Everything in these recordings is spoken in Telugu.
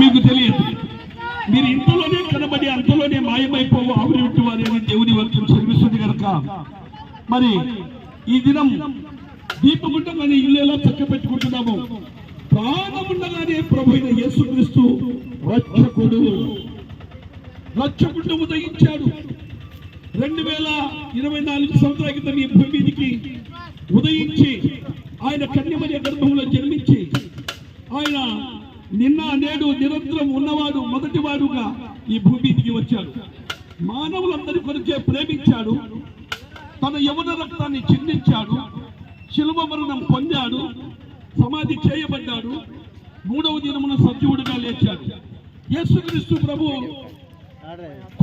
మీకు తెలియదు. మీరు ఇంతలోనే కనబడి అంతలోనే మాయమైపోవు. ఆవిరి విట్టు వారేని దేవుని వాక్యం చదివిస్తుంది కనుక మరి ఈ దినం దీపగుండగానే ఇల్లు ఎలా చక్క పెట్టుకుంటున్నాము? ప్రాణముండగానే ప్రభు అయిన యేసుక్రీస్తు రక్షకుడు. రక్షకుడు ఉదయించాడు. రెండు వేల ఇరవై నాలుగు సంవత్సరాల క్రితం ఈ భూమికి ఉదయించి ఆయన కన్యమయ గర్భంలో జన్మించి ఆయన నేడు నిరంతరం ఉన్నవాడు మొదటివాడుగా ఈ భూమికి వచ్చాడు. మానవులందరి కొరకే ప్రేమించాడు. తన యవన రక్తాన్ని చిందించాడు. శిలువ మరణం పొందాడు. సమాధి చేయబడ్డాడు. మూడవ దినమున సజీవుడిగా లేచాడు. యేసుక్రీస్తు ప్రభు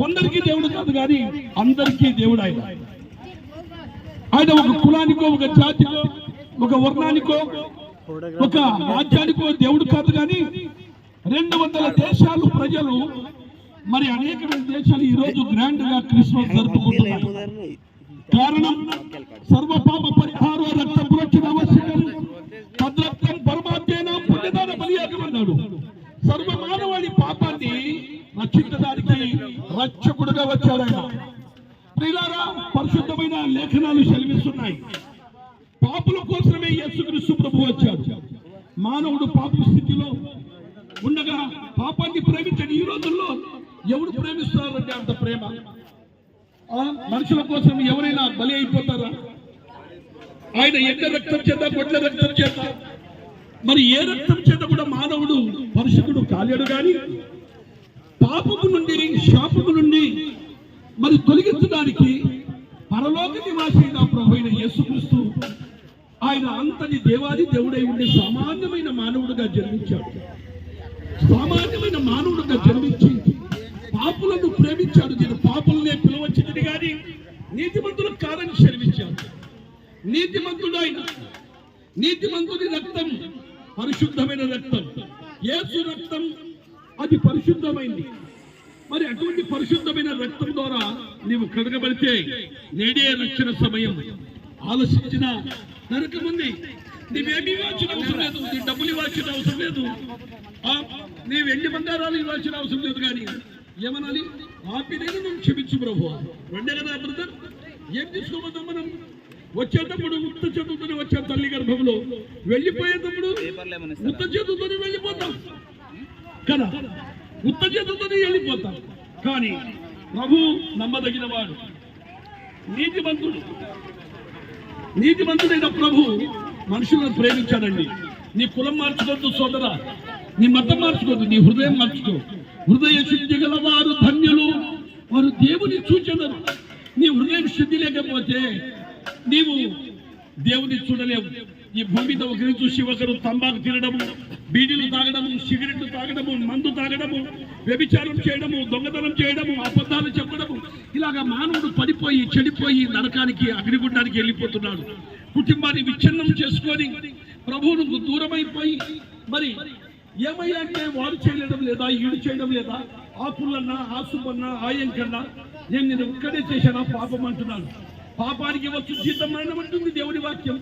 కొందరికి దేవుడు కాదు కానీ అందరికీ దేవుడు ఆయన. ఆయన ఒక కులానికో ఒక జాతికో ఒక వర్ణానికో ఒక రాజ్యానికో దేవుడు కాదు కానీ రెండు వందల దేశాలు ప్రజలు మరి అనేకమైన దేశాలు ఈ రోజు గ్రాండ్గా క్రిస్మస్ జరుపుకుంటున్నారు. కారణం సర్వపాప పరిహార రక్త పురక్షణ ఆవశ్యకం తద్రక్తం పరమాత్మేన పుణ్యదాన బలియాగమన్నాడు. సర్వ మానవాళి పాపాన్ని రక్షించడానికి రక్షకుడుగా వచ్చాడు ఆయన. ప్రియులారా పరిశుద్ధమైన లేఖనాలు సెలవిస్తున్నాయి. పాపుల కోసమే యేసుక్రీస్తు ప్రభు వచ్చాడు. మానవుడు పాప స్థితిలో ఉండగా పాపాన్ని ప్రేమించండి ఈ రోజుల్లో ఎవడు ప్రేమిస్తున్నారంటే అంత ప్రేమ? మనుషుల కోసం ఎవరైనా బలి అయిపోతారా? ఆయన ఎండ రక్తం చేత గొడ్ల రక్తం చేత? మరి ఏ రక్తం చేత కూడా మానవుడు పరిశుద్ధుడు కాలేడు గాని పాపము నుండి శాపము నుండి మరి తొలగించడానికి పరలోక నివాసి అయిన ప్రభు అయిన యేసుక్రీస్తు ఆయన అంతని దేవాది దేవుడై ఉండే సామాన్యమైన మానవుడుగా జన్మించాడు. సామాన్యమైన మానవుడుగా జన్మించి పాపులను ప్రేమించాడు. నేను పాపులనే పిలవచ్చింది కానీ నీతిమంతులకు కాదని శర్మించాడు నీతిమంతుడు ఆయన. నీతిమంతుడి రక్తం పరిశుద్ధమైన రక్తం. ఏసు రక్తం అది పరిశుద్ధమైంది. మరి అటువంటి పరిశుద్ధమైన రక్తం ద్వారా నీవు కడగబడితే నేడే రక్షణ సమయం. ఆలోచించిన నరకముంది. నీవేమి ఇవ్వాల్సిన అవసరం లేదు. నీ డబ్బులు ఇవ్వాల్సిన అవసరం లేదు నీ వెండి బంగారాలు ఇవ్వాల్సిన అవసరం లేదు కానీ ఏమనాలి? ఆపి నేను నువ్వు క్షమించు ప్రభు రెండే కదా బ్రదర్ ఏం తీసుకోబోతాం మనం? వచ్చేటప్పుడు ఉత్త చేతులతోనే వచ్చే తల్లి గర్భంలో. వెళ్ళిపోయేటప్పుడు ఉత్త చేతులతోనే వెళ్ళిపోతాం. కదా? ఉత్త చేతులతోనే వెళ్ళిపోతాం. కానీ ప్రభు నమ్మదగిన వాడు. నీతిమంతుడు. నీతిమంతుడైన ప్రభు మనుషులను ప్రేమించాడండి. నీ కులం మార్చుకోవద్దు సోదరా. నీ మతం మార్చుకోదు నీ హృదయం మార్చుకో. హృదయ శుద్ధి గల వారు ధన్యులు. వారు దేవుని చూచెదరు నీ హృదయం శుద్ధి లేకపోతే నీవు దేవుని చూడలేవు. ఈ భూమి మీద ఒకరిని చూసి ఒకరు తంబాకు తినడము బీడీలు తాగడము సిగరెట్లు తాగడము మందు తాగడము వ్యభిచారం చేయడము దొంగతనం చేయడము అబద్ధాలు చెప్పడము. ఇలాగా మానవుడు పడిపోయి చెడిపోయి నరకానికి అగ్నిగుండానికి వెళ్ళిపోతున్నాడు. కుటుంబాన్ని విచ్ఛిన్నం చేసుకొని ప్రభువుకు దూరమైపోయి మరి ఏమయ్యా అంటే వాడు చేయడం లేదా ఈడు చేయడం లేదా? ఆ పుల్లన్నా ఆ సుబ్బన్నా ఆయం కన్నా నేను నేను ఒక్కడే చేశానా? పాపం అంటున్నాను పాపానికి వచ్చు జీతం మరణం అంటుంది దేవుడి వాక్యం.